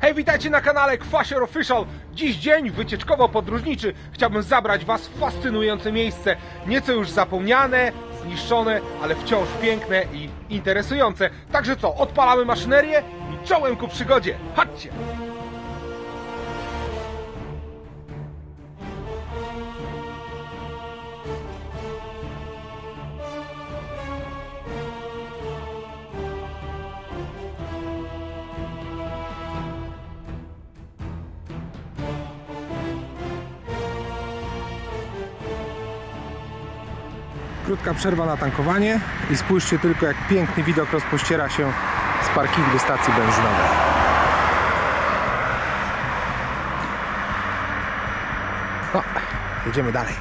Hej, witajcie na kanale Kwasior Official. Dziś dzień wycieczkowo-podróżniczy. Chciałbym zabrać Was w fascynujące miejsce. Nieco już zapomniane, zniszczone, ale wciąż piękne i interesujące. Także co, odpalamy maszynerię i czołem ku przygodzie. Chodźcie! Krótka przerwa na tankowanie i spójrzcie tylko jak piękny widok rozpościera się z parkingu stacji benzynowej. No, jedziemy dalej.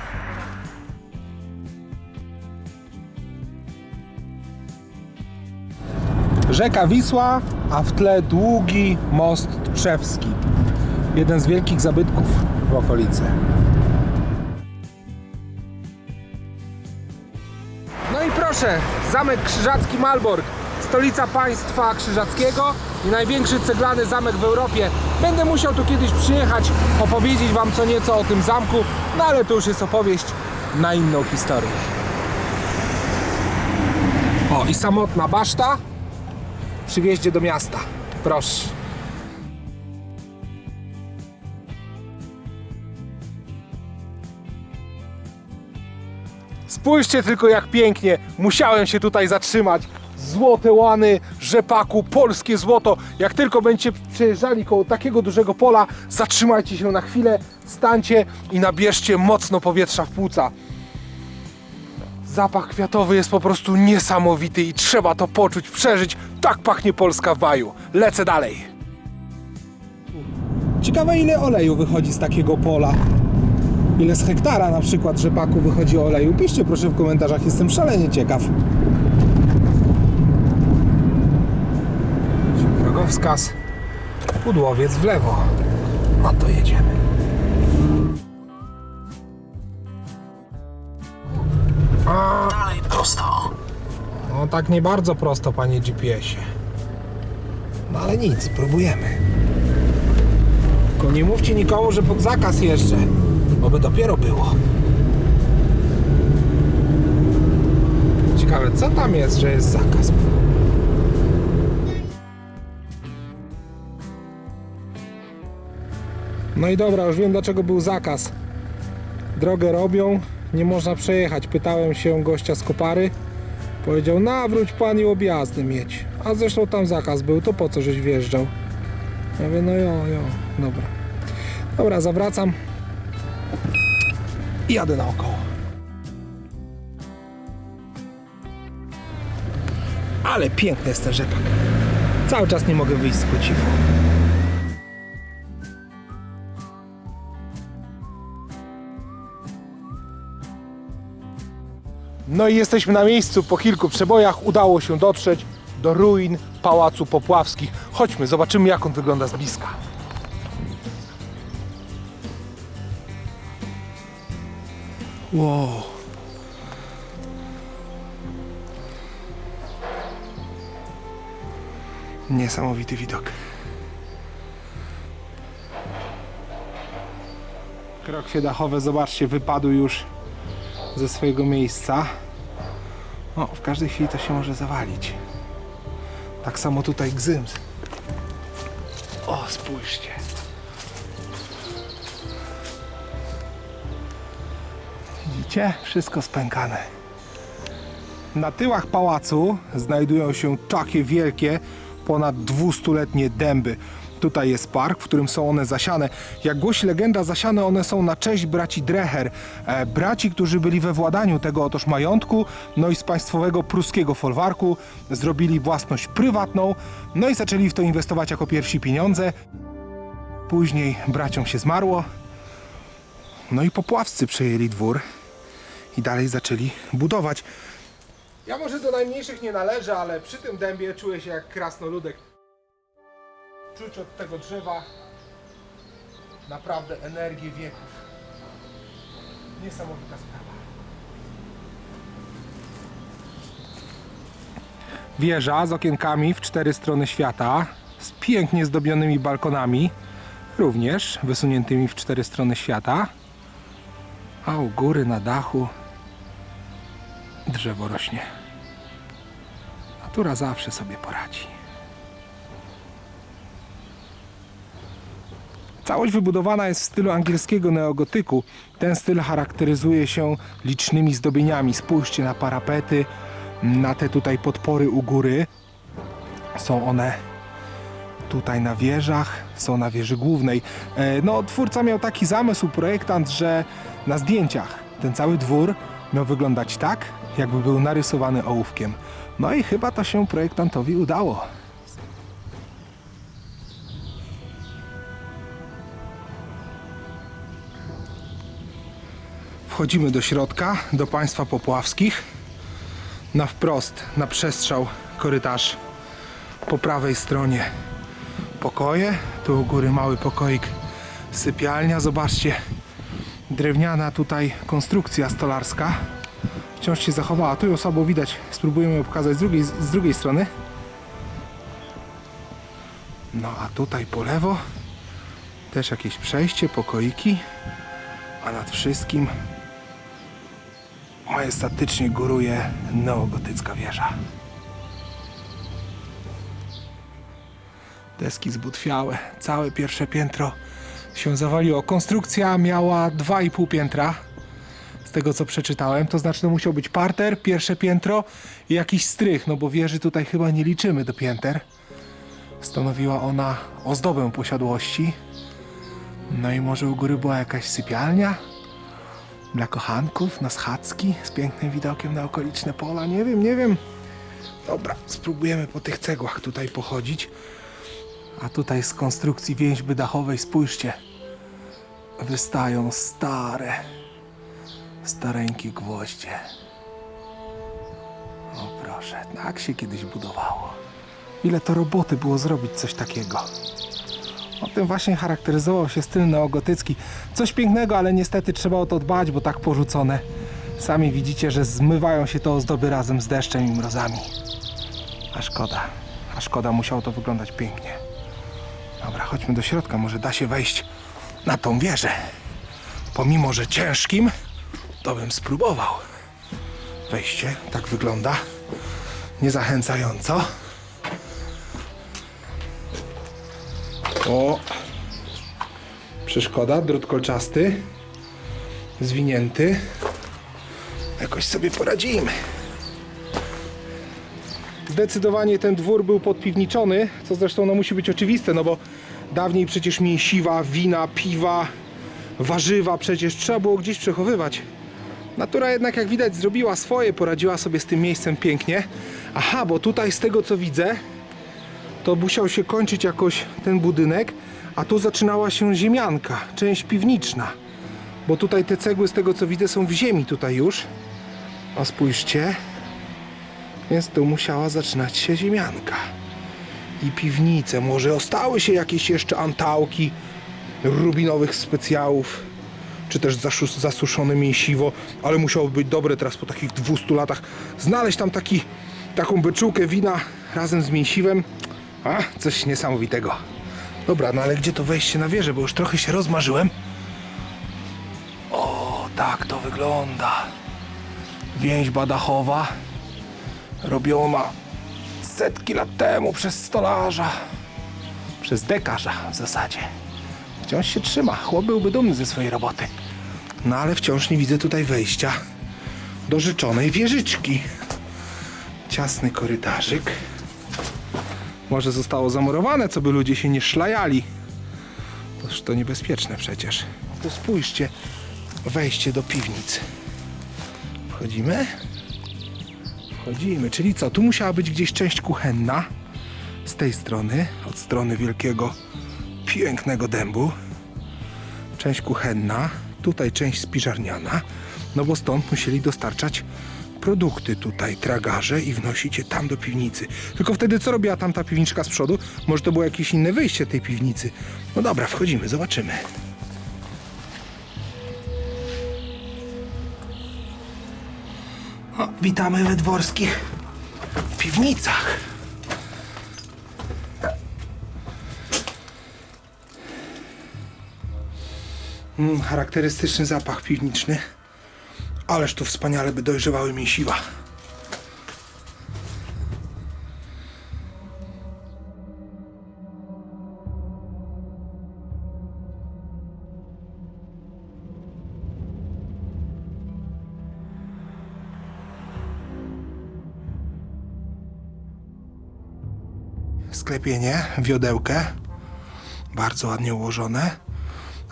Rzeka Wisła, a w tle długi most Trzewski. Jeden z wielkich zabytków w okolicy. Proszę, zamek krzyżacki Malbork, stolica państwa krzyżackiego i największy ceglany zamek w Europie. Będę musiał tu kiedyś przyjechać, opowiedzieć wam co nieco o tym zamku, no ale to już jest opowieść na inną historię. O, i samotna baszta przy wjeździe do miasta. Proszę. Spójrzcie tylko jak pięknie. Musiałem się tutaj zatrzymać. Złote łany rzepaku, polskie złoto. Jak tylko będziecie przejeżdżali koło takiego dużego pola, zatrzymajcie się na chwilę, stańcie i nabierzcie mocno powietrza w płuca. Zapach kwiatowy jest po prostu niesamowity i trzeba to poczuć, przeżyć. Tak pachnie Polska w baju. Lecę dalej. Ciekawe ile oleju wychodzi z takiego pola. Ile z hektara na przykład rzepaku wychodzi oleju? Piszcie proszę w komentarzach, jestem szalenie ciekaw. Drogowskaz, Pudłowiec w lewo. No to jedziemy. A, Dalej prosto. no tak nie bardzo prosto, panie GPS-ie. No ale nic, próbujemy. Tylko nie mówcie nikomu, że pod zakaz jeszcze, bo by dopiero było. Ciekawe, co tam jest, że jest zakaz? No i dobra, już wiem dlaczego był zakaz. Drogę robią, nie można przejechać. Pytałem się gościa z Kopary. Powiedział, nawróć pan i objazdy mieć. A zresztą tam zakaz był, to po co żeś wjeżdżał? Ja mówię, no jo, jo, dobra. Dobra, zawracam. I jadę naokoło. Ale piękny jest ten rzepak. Cały czas nie mogę wyjść z podziwu. No i jesteśmy na miejscu. Po kilku przebojach udało się dotrzeć do ruin Pałacu Popławskich. Chodźmy, zobaczymy jak on wygląda z bliska. Wow. Niesamowity widok. Krokwie dachowe, zobaczcie, wypadły już ze swojego miejsca. No, w każdej chwili to się może zawalić. Tak samo tutaj gzyms. O, spójrzcie. Widzicie? Wszystko spękane. Na tyłach pałacu znajdują się takie wielkie, ponad 200-letnie dęby. Tutaj jest park, w którym są one zasiane. Jak głosi legenda, zasiane one są na cześć braci Dreher. E, braci, którzy byli we władaniu tego otoż majątku, no i z państwowego pruskiego folwarku zrobili własność prywatną, no i zaczęli w to inwestować jako pierwsi pieniądze. Później braciom się zmarło, no i popławscy przejęli dwór i dalej zaczęli budować. Ja może do najmniejszych nie należę, ale przy tym dębie czuję się jak krasnoludek. Czuć od tego drzewa naprawdę energię wieków. Niesamowita sprawa. Wieża z okienkami w cztery strony świata. z pięknie zdobionymi balkonami, również wysuniętymi w cztery strony świata. A u góry na dachu drzewo rośnie. Natura zawsze sobie poradzi. Całość wybudowana jest w stylu angielskiego neogotyku. Ten styl charakteryzuje się licznymi zdobieniami. Spójrzcie na parapety, na te tutaj podpory u góry. Są one tutaj na wieżach, są na wieży głównej. E, No, twórca miał taki zamysł, projektant, że na zdjęciach ten cały dwór miał wyglądać tak, jakby był narysowany ołówkiem. No i chyba to się projektantowi udało. Wchodzimy do środka, do państwa popławskich. Na wprost, na przestrzał, korytarz. Po prawej stronie pokoje. Tu u góry mały pokoik, sypialnia. Zobaczcie, drewniana tutaj konstrukcja stolarska. Wciąż się zachowała. Tu ją słabo widać. Spróbujemy ją pokazać z drugiej, z drugiej strony. No a tutaj po lewo też jakieś przejście, pokoiki. A nad wszystkim majestatycznie góruje neogotycka wieża. Deski zbutwiałe, całe pierwsze piętro się zawaliło. Konstrukcja miała 2,5 piętra, z tego co przeczytałem. To znaczy, to musiał być parter, pierwsze piętro i jakiś strych, no bo wieży tutaj chyba nie liczymy do pięter. Stanowiła ona ozdobę posiadłości. No i może u góry była jakaś sypialnia? dla kochanków na schadzki z pięknym widokiem na okoliczne pola. Nie wiem, nie wiem. Dobra, spróbujemy po tych cegłach tutaj pochodzić. A tutaj z konstrukcji więźby dachowej, spójrzcie, wystają stare, stareńkie gwoździe. O proszę, tak się kiedyś budowało. Ile to roboty było zrobić coś takiego. O tym właśnie charakteryzował się styl neogotycki. Coś pięknego, ale niestety trzeba o to dbać, bo tak porzucone. Sami widzicie, że zmywają się te ozdoby razem z deszczem i mrozami. A szkoda. A szkoda, musiało to wyglądać pięknie. Dobra, chodźmy do środka, może da się wejść na tą wieżę. Pomimo, że ciężkim, to bym spróbował. Wejście tak wygląda. Niezachęcająco. O! Przeszkoda, drut kolczasty. Zwinięty. Jakoś sobie poradzimy. Zdecydowanie ten dwór był podpiwniczony, co zresztą no, musi być oczywiste, no bo dawniej przecież mięsiwa, wina, piwa, warzywa przecież trzeba było gdzieś przechowywać. Natura jednak jak widać zrobiła swoje, poradziła sobie z tym miejscem pięknie. Aha, bo tutaj z tego co widzę, to musiał się kończyć jakoś ten budynek, a tu zaczynała się ziemianka, część piwniczna. Bo tutaj te cegły, z tego co widzę, są w ziemi tutaj już. O, spójrzcie. Więc tu musiała zaczynać się ziemianka. I piwnice. Może ostały się jakieś jeszcze antałki rubinowych specjałów, czy też zasuszone mięsiwo, ale musiało być dobre teraz po takich 200 latach. Znaleźć tam taki, taką beczułkę wina razem z mięsiwem. A, coś niesamowitego. Dobra, no ale gdzie to wejście na wieżę, bo już trochę się rozmarzyłem. O, tak to wygląda. Więźba dachowa robiona setki lat temu przez stolarza. Przez dekarza w zasadzie. Wciąż się trzyma. Chłop byłby dumny ze swojej roboty. No ale wciąż nie widzę tutaj wejścia do życzonej wieżyczki. Ciasny korytarzyk. Może zostało zamurowane, co by ludzie się nie szlajali. Toż to niebezpieczne przecież. To spójrzcie, wejście do piwnicy. Wchodzimy? Wchodzimy, czyli co? Tu musiała być gdzieś część kuchenna. Z tej strony, od strony wielkiego, pięknego dębu. Część kuchenna, tutaj część spiżarniana. No bo stąd musieli dostarczać produkty tutaj, tragarze i wnosić je tam do piwnicy. Tylko wtedy co robiła tamta piwniczka z przodu? Może to było jakieś inne wyjście tej piwnicy. No dobra, wchodzimy, zobaczymy. O, witamy we dworskich piwnicach. Mm, charakterystyczny zapach piwniczny. Ależ tu wspaniale by dojrzewały mięsiwa. Sklepienie, wiodełkę. Bardzo ładnie ułożone.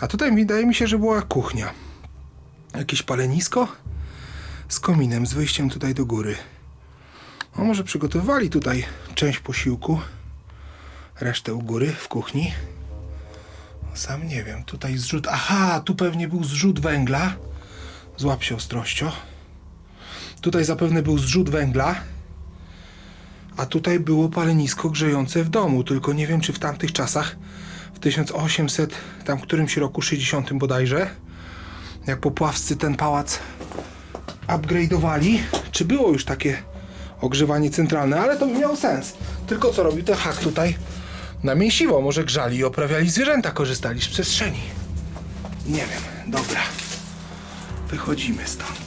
A tutaj wydaje mi się, że była kuchnia. Jakieś palenisko z kominem, z wyjściem tutaj do góry. No może przygotowywali tutaj część posiłku, resztę u góry w kuchni. Sam nie wiem, tutaj zrzut. Aha, tu pewnie był zrzut węgla. Złap się ostrościo. Tutaj zapewne był zrzut węgla. A tutaj było palenisko grzejące w domu, tylko nie wiem, czy w tamtych czasach, w 1800, tam którymś roku, 60 bodajże, jak popławscy ten pałac upgrade'owali, czy było już takie ogrzewanie centralne, ale to miało sens. Tylko co robił ten hak tutaj? Na mięsiwo może grzali i oprawiali zwierzęta, korzystali z przestrzeni. Nie wiem, dobra. Wychodzimy stąd.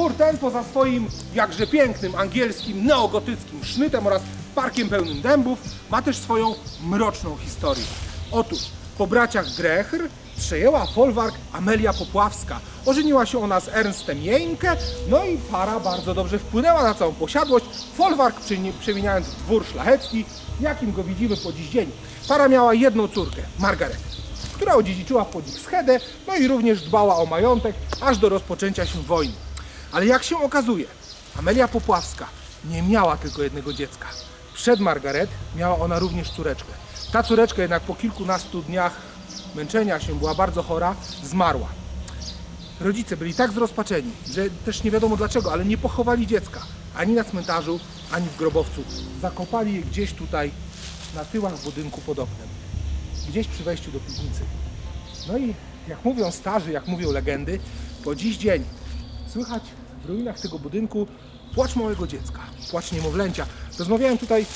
Dwór ten poza swoim jakże pięknym angielskim neogotyckim sznytem oraz parkiem pełnym dębów ma też swoją mroczną historię. Otóż po braciach Grechr przejęła folwark Amelia Popławska. Ożeniła się ona z Ernstem Jeinke, no i para bardzo dobrze wpłynęła na całą posiadłość, folwark przemieniając w dwór szlachecki, jakim go widzimy po dziś dzień. Para miała jedną córkę, Margaret która odziedziczyła po nich schedę, no i również dbała o majątek, aż do rozpoczęcia się wojny. Ale jak się okazuje, Amelia Popławska nie miała tylko jednego dziecka. Przed Margaret miała ona również córeczkę. Ta córeczka jednak po kilkunastu dniach męczenia się była bardzo chora, zmarła. Rodzice byli tak zrozpaczeni, że też nie wiadomo dlaczego, ale nie pochowali dziecka ani na cmentarzu, ani w grobowcu. Zakopali je gdzieś tutaj na tyłach budynku pod oknem gdzieś przy wejściu do piwnicy. No i jak mówią starzy, jak mówią legendy, po dziś dzień słychać w ruinach tego budynku płacz małego dziecka, płacz niemowlęcia. Rozmawiałem tutaj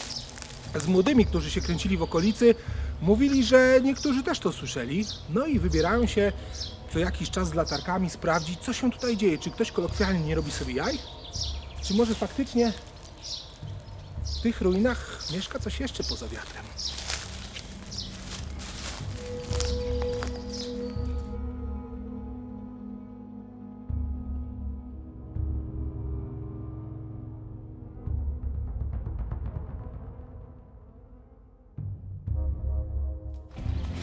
z młodymi, którzy się kręcili w okolicy. Mówili, że niektórzy też to słyszeli. No i wybierają się co jakiś czas z latarkami sprawdzić, co się tutaj dzieje. Czy ktoś kolokwialnie nie robi sobie jaj? Czy może faktycznie w tych ruinach mieszka coś jeszcze poza wiatrem?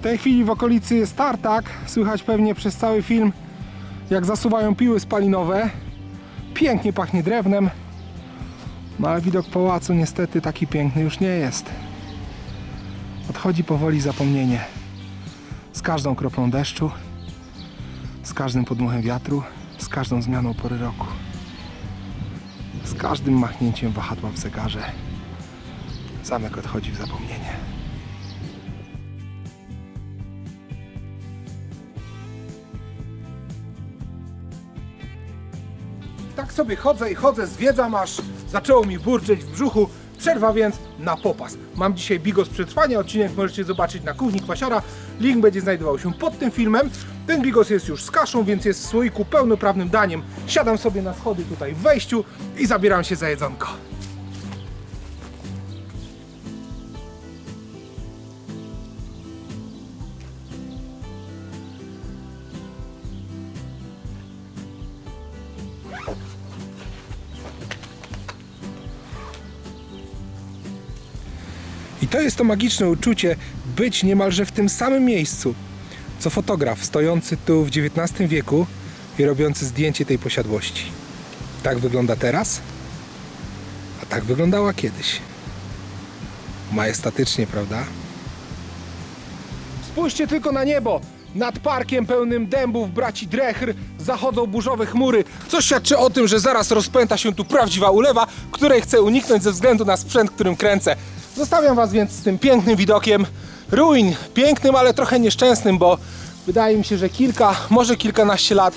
W tej chwili w okolicy jest tartak. Słychać pewnie przez cały film, jak zasuwają piły spalinowe. Pięknie pachnie drewnem. No ale widok pałacu niestety taki piękny już nie jest. Odchodzi powoli zapomnienie. Z każdą kroplą deszczu, z każdym podmuchem wiatru, z każdą zmianą pory roku. Z każdym machnięciem wahadła w zegarze. Zamek odchodzi w zapomnienie. Tak sobie chodzę i chodzę, zwiedzam, aż zaczęło mi burczeć w brzuchu. Przerwa więc na popas. Mam dzisiaj bigos przetrwania, odcinek możecie zobaczyć na kuchni Kwasiara. Link będzie znajdował się pod tym filmem. Ten bigos jest już z kaszą, więc jest w słoiku pełnoprawnym daniem. Siadam sobie na schody tutaj w wejściu i zabieram się za jedzonko. To jest to magiczne uczucie być niemalże w tym samym miejscu, co fotograf stojący tu w XIX wieku i robiący zdjęcie tej posiadłości. Tak wygląda teraz, a tak wyglądała kiedyś. Majestatycznie, prawda? Spójrzcie tylko na niebo! Nad parkiem pełnym dębów braci Drechr zachodzą burzowe chmury, co świadczy o tym, że zaraz rozpęta się tu prawdziwa ulewa, której chcę uniknąć ze względu na sprzęt, którym kręcę. Zostawiam was więc z tym pięknym widokiem ruin. Pięknym, ale trochę nieszczęsnym, bo wydaje mi się, że kilka, może kilkanaście lat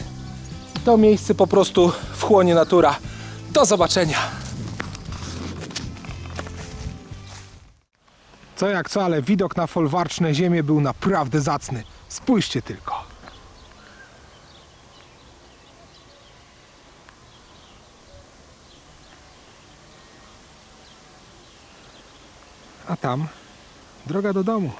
to miejsce po prostu wchłonie natura. Do zobaczenia. Co jak co, ale widok na folwarczne ziemię był naprawdę zacny. Spójrzcie tylko. A tam droga do domu.